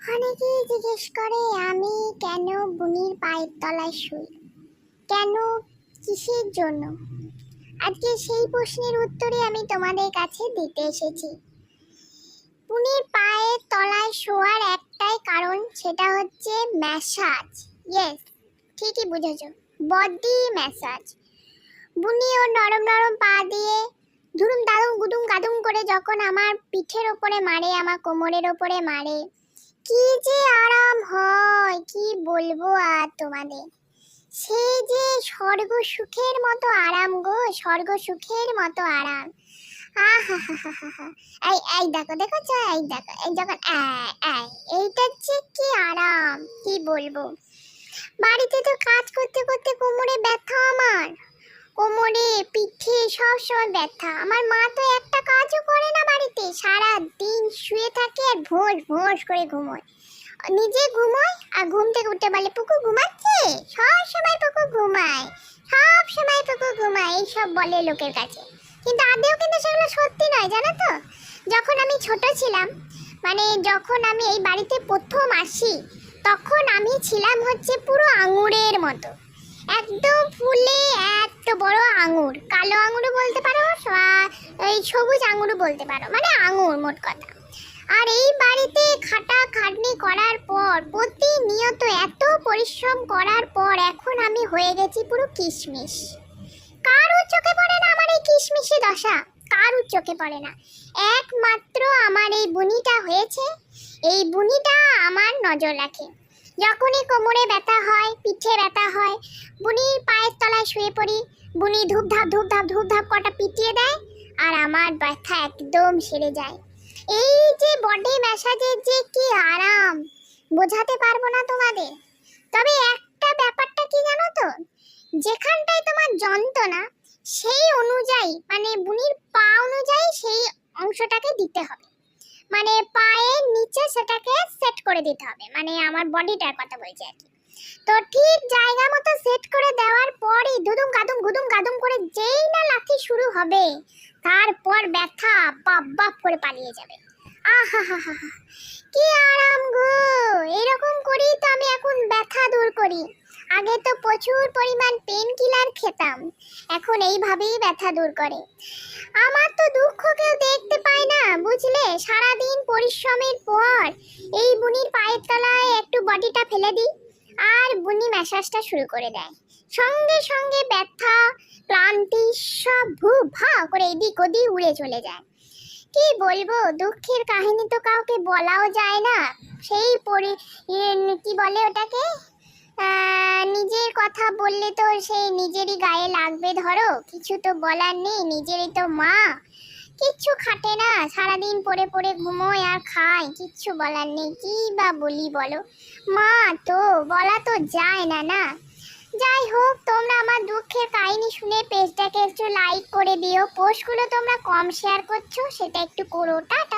অনেকেই জিজ্ঞেস করে, আমি কেন বুনির পায়ের তলায় শুই? কেন? কিসের জন্য? আজকে সেই প্রশ্নের উত্তরে আমি তোমাদের কাছে দিতে এসেছি। বুনির পায়ের তলায় শোয়ার একটাই কারণ সেটা হচ্ছে ম্যাসাজ। ইয়েস, ঠিকই বুঝেছ, বডি ম্যাসাজ। বুনি ও নরম নরম পা দিয়ে ধুরুম দারুম গুদুম গাদুম করে যখন আমার পিঠের ওপরে মারে, আমার কোমরের ওপরে মারে কি যে আরাম হয় কি বলব আর তোমাদের? সে যে স্বর্গ সুখের মতো আরাম গো স্বর্গ সুখের মতো আরাম। এই এই দেখো দেখো এই দেখো এই যখন এই, এই, এইটা কি আরাম কি বলব? বাড়িতে তো কাজ করতে করতে কোমরে ব্যথা আমার। কোমরে পিঠে সব সময় ব্যথা। আমার মা তো একটা কাজও করে না বাড়িতে সারা দিন শুয়ে থাকে আর ভোঁস ভোঁস করে ঘুমোয়। নিজে ঘুমোয় আর ঘুম থেকে উঠে বলে পুকু ঘুমাচ্ছে? সব সময় পুকু ঘুমায়, সব সময় পুকু ঘুমায়, এইসব বলে লোকের কাছে। কিন্তু আদেও কিন্তু সেগুলো সত্যি নয়, জানো তো? যখন আমি ছোট ছিলাম মানে যখন আমি এই বাড়িতে প্রথম আসি, তখন আমি ছিলাম হচ্ছে পুরো আঙুরের মতো। একদম ফুলে এত বড় আঙুর। কালো আঙুরও বলতে পারো এই সবুজ আঙুরও বলতে পারো মানে আঙুর মোট কথা। আর এই বাড়িতে খাটা খাটনি করার পর, প্রতিনিয়ত এত পরিশ্রম করার পর এখন আমি হয়ে গেছি পুরো কিশমিশ। কারোর চোখে পড়ে না আমার এই কিশমিশি দশা? কারোর চোখে পড়ে না। একমাত্র আমার এই বুনিটা হয়েছে। এই বুনিটা আমার নজর রাখে। যখনই কোমরে ব্যথা হয়, পিঠে ব্যথা হয়, বুনির পায়ের তলায় শুয়ে পড়ি। বুনি ধূপধাপ ধূপধাপ ধূপধাপ কটা পিটিয়ে দেয় আর আমার ব্যথা একদম সেরে যায়। এই যে বডি ম্যাসাজের যে কি আরাম, বোঝাতে পারব না তোমাদের। তবে একটা ব্যাপারটা কি জানো তো? যেখানটায় তোমার যন্ত্রণা, সেই অনুযায়ী মানে বুনির পা অনুযায়ী সেই অংশটাকে দিতে হবে। মানে পায়ের নিচে সেটাকে সেট করে দিতে হবে। মানে আমার বডিটার কথা বলছি আর কি। তো ঠিক জায়গা মতো সেট করে দেওয়ার পরই দুদুম গাদুম গুদুম গাদুম করে যেই না লাথি শুরু হবে, তারপর ব্যথা বাপ বাপ করে পালিয়ে যাবে। আহা হা হা কি আরাম গো! এরকম করেই তো আমি এখন ব্যথা দূর করি। আগে তো প্রচুর পরিমাণ পেন কিলার খেতাম, এখন এইভাবেই ব্যথা দূর করে। আমার তো দুঃখ কেউ দেখতে পায় না, বুঝলে? সারাদিন পরিশ্রমের পর এই বুনির পায়ের তলায় একটু বডিটা ফেলে দিই। আর বুনি ম্যাসাজটা শুরু করে দেয়। সঙ্গে সঙ্গে ব্যথা, ক্লান্তি সব ভু ভা করে এদিক ওদিক উড়ে চলে যায়। কি বলব, দুঃখের কাহিনী তো কাউকে বলাও যায় না। সেই পরি কি বলে ওটাকে? নিজের কথা বললে তো সেই নিজেরই গায়ে লাগবে ধরো। কিছু তো বলার নেই, নিজেরই তো মা। কিচ্ছু খাটে না। সারাদিন পরে পরে ঘুমোয় আর খায়। কিচ্ছু বলার নেই। কী বা বলি বলো? মা তো, বলা তো যায় না না। যাই হোক, তোমরা আমার দুঃখের কাহিনী শুনে পেজটাকে একটু লাইক করে দিও। পোস্টগুলো তোমরা কম শেয়ার করছ, সেটা একটু করো। টাটা।